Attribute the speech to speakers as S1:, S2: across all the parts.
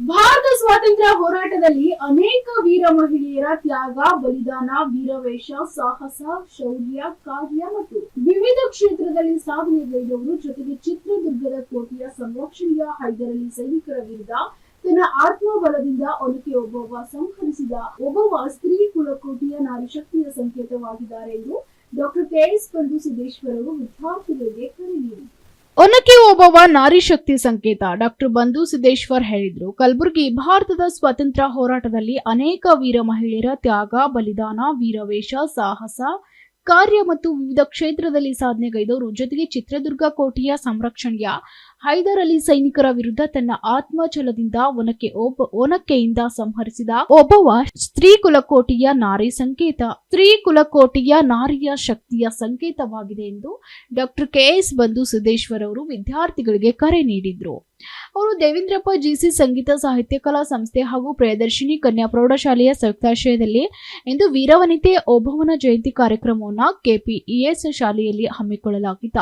S1: ಭಾರತ ಸ್ವಾತಂತ್ರ್ಯ ಹೋರಾಟದಲ್ಲಿ ಅನೇಕ ವೀರ ಮಹಿಳೆಯರ ತ್ಯಾಗ, ಬಲಿದಾನ ವೀರವೇಶ ಸಾಹಸ, ಶೌರ್ಯ, ಕಾರ್ಯ ಮತ್ತು ವಿವಿಧ ಕ್ಷೇತ್ರದಲ್ಲಿ ಸಾಧನೆಗೈದವರು ಜೊತೆಗೆ ಚಿತ್ರದುರ್ಗದ ಕೋಟೆಯ ಸಂರಕ್ಷಣೆಯ ಹೈದರಲಿ ಸೈನಿಕರ ವಿರುದ್ಧ ತನ್ನ ಆತ್ಮಬಲದಿಂದ ಒನಕೆ ಒಬ್ಬವ ಸಂಹರಿಸಿದ ಒಬ್ಬವ ಸ್ತ್ರೀ ಕುಲಕೋಟಿಯ ನಾರಿ ಶಕ್ತಿಯ ಸಂಕೇತವಾಗಿದ್ದಾರೆ ಎಂದು ಡಾಕ್ಟರ್ ಕೆ ಎಸ್ ಪಂಡು ಸಿದ್ದೇಶ್ವರರು ವಿದ್ಯಾರ್ಥಿಗಳಿಗೆ ಕರೆ ನೀಡಿದರು.
S2: ಒನಕೆ ಓಬವ್ವ ನಾರಿ ಶಕ್ತಿ ಸಂಕೇತ. ಡಾಕ್ಟರ್ ಬಂಧು ಸಿದ್ದೇಶ್ವರ್ ಹೇಳಿದ್ರು, ಕಲಬುರಗಿ ಭಾರತದ ಸ್ವಾತಂತ್ರ್ಯ ಹೋರಾಟದಲ್ಲಿ ಅನೇಕ ವೀರ ಮಹಿಳೆಯರ ತ್ಯಾಗ, ಬಲಿದಾನ ವೀರವೇಶ ಸಾಹಸ ಕಾರ್ಯ ಮತ್ತು ವಿವಿಧ ಕ್ಷೇತ್ರದಲ್ಲಿ ಸಾಧನೆಗೈದವರು, ಜೊತೆಗೆ ಚಿತ್ರದುರ್ಗ ಕೋಟೆಯ ಸಂರಕ್ಷಣೆಯ ಹೈದರ್ ಅಲಿ ಸೈನಿಕರ ವಿರುದ್ಧ ತನ್ನ ಆತ್ಮಚಲದಿಂದ ಒನಕೆ ಒಬ್ಬ ಒನಕೆಯಿಂದ ಸಂಹರಿಸಿದ ಒಬ್ಬವ ಸ್ತ್ರೀ ಕುಲಕೋಟಿಯ ನಾರಿ ಸಂಕೇತ. ಸ್ತ್ರೀ ಕುಲಕೋಟಿಯ ನಾರಿಯ ಶಕ್ತಿಯ ಸಂಕೇತವಾಗಿದೆ ಎಂದು ಡಾಕ್ಟರ್ ಕೆಎಸ್ ಬಂಧು ಸಿದ್ದೇಶ್ವರ್ ಅವರು ವಿದ್ಯಾರ್ಥಿಗಳಿಗೆ ಕರೆ ನೀಡಿದ್ರು. ಅವರು ದೇವೇಂದ್ರಪ್ಪ ಜಿಸಿ ಸಂಗೀತ ಸಾಹಿತ್ಯ ಕಲಾ ಸಂಸ್ಥೆ ಹಾಗೂ ಪ್ರಿಯದರ್ಶಿನಿ ಕನ್ಯಾ ಪ್ರೌಢಶಾಲೆಯ ಸಂಯುಕ್ತಾಶ್ರಯದಲ್ಲಿ ಇಂದು ವೀರವನಿತೆ ಓಭವನ ಜಯಂತಿ ಕಾರ್ಯಕ್ರಮವನ್ನು ಕೆಪಿಇಎಸ್ ಶಾಲೆಯಲ್ಲಿ ಹಮ್ಮಿಕೊಳ್ಳಲಾಗಿದ್ದ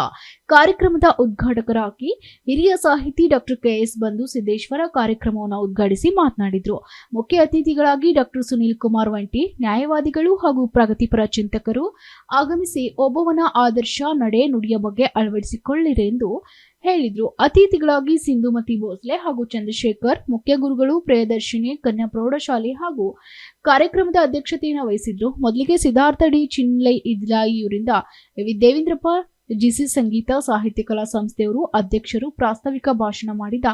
S2: ಕಾರ್ಯಕ್ರಮದ ಉದ್ಘಾಟಕರಾಗಿ ಹಿರಿಯ ಸಾಹಿತಿ ಡಾಕ್ಟರ್ ಕೆಎಸ್ ಬಂಧು ಸಿದ್ದೇಶ್ವರ ಕಾರ್ಯಕ್ರಮವನ್ನು ಉದ್ಘಾಟಿಸಿ ಮಾತನಾಡಿದರು. ಮುಖ್ಯ ಅತಿಥಿಗಳಾಗಿ ಡಾಕ್ಟರ್ ಸುನೀಲ್ ಕುಮಾರ್ ವಂಟಿ, ನ್ಯಾಯವಾದಿಗಳು ಹಾಗೂ ಪ್ರಗತಿಪರ ಚಿಂತಕರು ಆಗಮಿಸಿ ಒಬ್ಬವನ ಆದರ್ಶ, ನಡೆ ನುಡಿಯ ಬಗ್ಗೆ ಅಳವಡಿಸಿಕೊಳ್ಳಿರಿ ಎಂದು ಹೇಳಿದ್ರು. ಅತಿಥಿಗಳಾಗಿ ಸಿಂಧುಮತಿ ಭೋಸ್ಲೆ ಹಾಗೂ ಚಂದ್ರಶೇಖರ್, ಮುಖ್ಯ ಗುರುಗಳು, ಪ್ರಿಯದರ್ಶಿನಿ, ಕನ್ಯಾ ಪ್ರೌಢಶಾಲೆ ಹಾಗೂ ಕಾರ್ಯಕ್ರಮದ ಅಧ್ಯಕ್ಷತೆಯನ್ನು ವಹಿಸಿದ್ರು. ಮೊದಲಿಗೆ ಸಿದ್ಧಾರ್ಥ ಡಿ. ಚಿನ್ಲೈ ಇದ್ಲಾಯಿ ಇವರಿಂದ ದೇವೇಂದ್ರಪ್ಪ, ಜಿಸಿ ಸಂಗೀತ, ಸಾಹಿತ್ಯ ಕಲಾ ಸಂಸ್ಥೆಯವರು ಅಧ್ಯಕ್ಷರು ಪ್ರಾಸ್ತಾವಿಕ ಭಾಷಣ ಮಾಡಿದ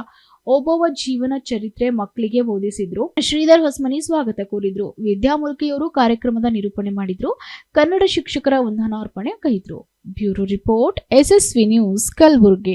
S2: ಒಬ್ಬವ ಜೀವನ ಚರಿತ್ರೆ ಮಕ್ಕಳಿಗೆ ಬೋಧಿಸಿದ್ರು. ಶ್ರೀಧರ್ ಹೊಸ್ಮನಿ ಸ್ವಾಗತ ಕೋರಿದ್ರು. ವಿದ್ಯಾಮೂಲ್ಕಿಯವರು ಕಾರ್ಯಕ್ರಮದ ನಿರೂಪಣೆ ಮಾಡಿದ್ರು. ಕನ್ನಡ ಶಿಕ್ಷಕರ ವಂದನಾರ್ಪಣೆ ಕೈದ್ರು bureau report, SSV news, Kalaburagi.